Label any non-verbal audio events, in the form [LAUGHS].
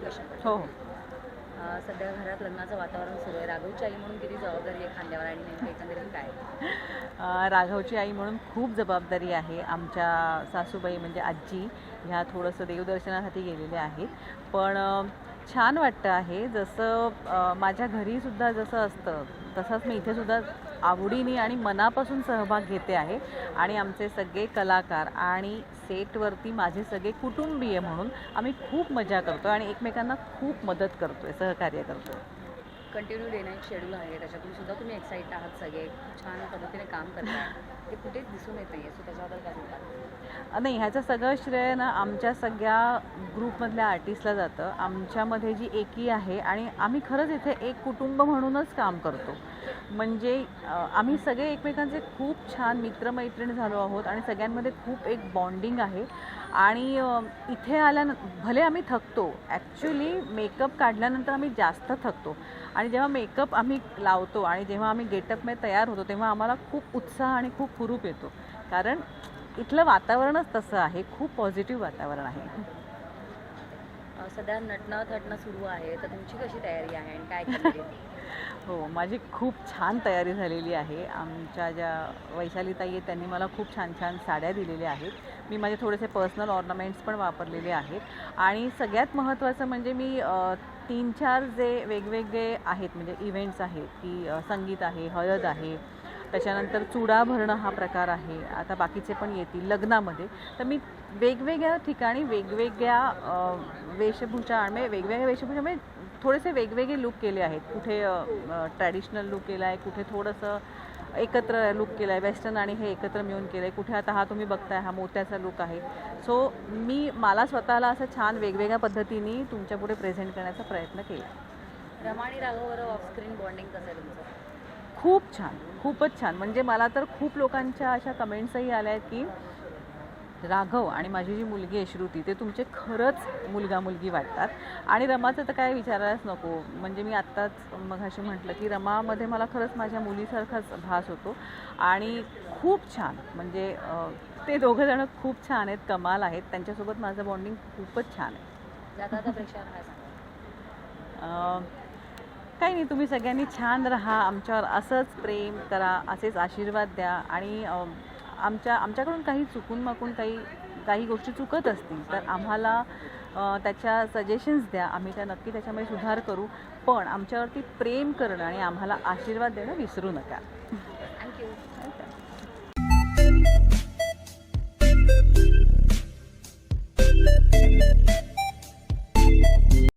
Question हो हो. सध्या घरात लग्नाचं वातावरण सुरू आहे. राघवची आई म्हणून किती जबाबदारी आहे खांद्यावर आणि नेमकं एकंदरीत काय राघवची आई म्हणून खूप जबाबदारी आहे आमच्या सासूबाई म्हणजे आजी ह्या थोडंसं देवदर्शनासाठी गेलेल्या आहेत. पण छान वाटतं आहे. जसं माझ्या घरीसुद्धा जसं असतं तसंच मी इथेसुद्धा आवडीने आणि मनापासून सहभाग घेते आहे. आणि आमचे सगळे कलाकार आणि सेटवरती माझे सगळे कुटुंबीय म्हणून आम्ही खूप मजा करतो आणि एकमेकांना खूप मदत करतो आहे सहकार्य करतो आहे कंटिन्यू डे नाईट शेड्यूल आहे. त्याच्यातून सुद्धा तुम्ही एक्साइट आहात सगळे. छान पद्धतीने काम करताय. ते कुठेच दिसून येत नाही सो त्याच्याबद्दल काय म्हणतात नाही ह्याचं सगळं श्रेय ना आमच्या सगळ्या ग्रुपमधल्या आर्टिस्टला जातं. आमच्यामध्ये जी एकी आहे आणि आम्ही खरंच इथे एक कुटुंब म्हणूनच काम करतो. म्हणजे आम्ही सगळे एकमेकांचे खूप छान मित्रमैत्रिणी झालो आहोत आणि सगळ्यांमध्ये खूप एक बॉन्डिंग आहे. आणि इथे आल्यान भले आम्ही थकतो ॲक्च्युली मेकअप काढल्यानंतर आम्ही जास्त थकतो. आणि जेव्हा मेकअप आम्ही लावतो आणि जेव्हा आम्ही गेटअपमध्ये तयार होतो तेव्हा आम्हाला खूप उत्साह आणि खूप हुरूप येतो. कारण इथलं वातावरणच तसं आहे खूप पॉझिटिव्ह वातावरण आहे. सध्या नटणं थटणं सुरू आहे तर तुमची कशी तयारी आहे आणि काय एकंदरीत? [LAUGHS] हो माझी खूप छान तयारी झालेली आहे. आमच्या ज्या वैशालीताई आहेत त्यांनी मला खूप छान छान साड्या दिलेल्या आहेत. मी माझे थोडेसे पर्सनल ऑर्नामेंट्स पण वापरलेले आहेत. आणि सगळ्यात महत्त्वाचं म्हणजे मी अ, तीन चार जे वेगवेगळे आहेत म्हणजे इव्हेंट्स आहेत की अ, संगीत आहे हळद आहे त्याच्यानंतर चुडा भरणं हा प्रकार आहे. आता बाकीचे पण येतील लग्नामध्ये. तर मी वेगवेगळ्या ठिकाणी वेगवेगळ्या वेशभूषा आणि म्हणजे वेगवेगळ्या वेशभूषा म्हणजे थोडेसे वेगवेगळे लुक केले आहेत. कुठे ट्रॅडिशनल लुक केला आहे कुठे थोडंसं एकत्र लुक केलं आहे. वेस्टर्न आणि हे एकत्र मिळून केलं आहे. कुठे आता हा तुम्ही बघताय हा मोत्याचा लुक आहे. सो मी मला स्वतःला असं छान वेगवेगळ्या पद्धतीने तुमच्यापुढे प्रेझेंट करण्याचा प्रयत्न केला. रमाणी आणि ऑफ ऑफस्क्रीन बॉन्डिंग कसं आहे तुमचं? खूप छान खूपच छान. म्हणजे मला तर खूप लोकांच्या अशा कमेंट्सही आल्या आहेत की राघव आणि माझी जी मुलगी आहे श्रुती ते तुमचे खरंच मुलगा मुलगी वाटतात. आणि रमाचं तर काय विचारायलाच नको. म्हणजे मी आत्ताच मग अशी म्हटलं की रमामध्ये मला खरंच माझ्या मुलीसारखाच भास होतो. आणि खूप छान. म्हणजे ते दोघंजणं खूप छान आहेत कमाल आहेत. त्यांच्यासोबत माझं बॉन्डिंग खूपच छान आहे. काही नाही तुम्ही सगळ्यांनी छान राहा आमच्यावर असंच प्रेम करा असेच आशीर्वाद द्या आणि आमच्या आमच्याकडून काही चुकून माकून काही काही गोष्टी चुकत असतील तर आम्हाला त्याच्या सजेशन्स द्या. आम्ही त्या नक्की त्याच्यामध्ये सुधार करू. पण आमच्यावरती प्रेम करणं आणि आम्हाला आशीर्वाद देणं विसरू नका. थँक्यू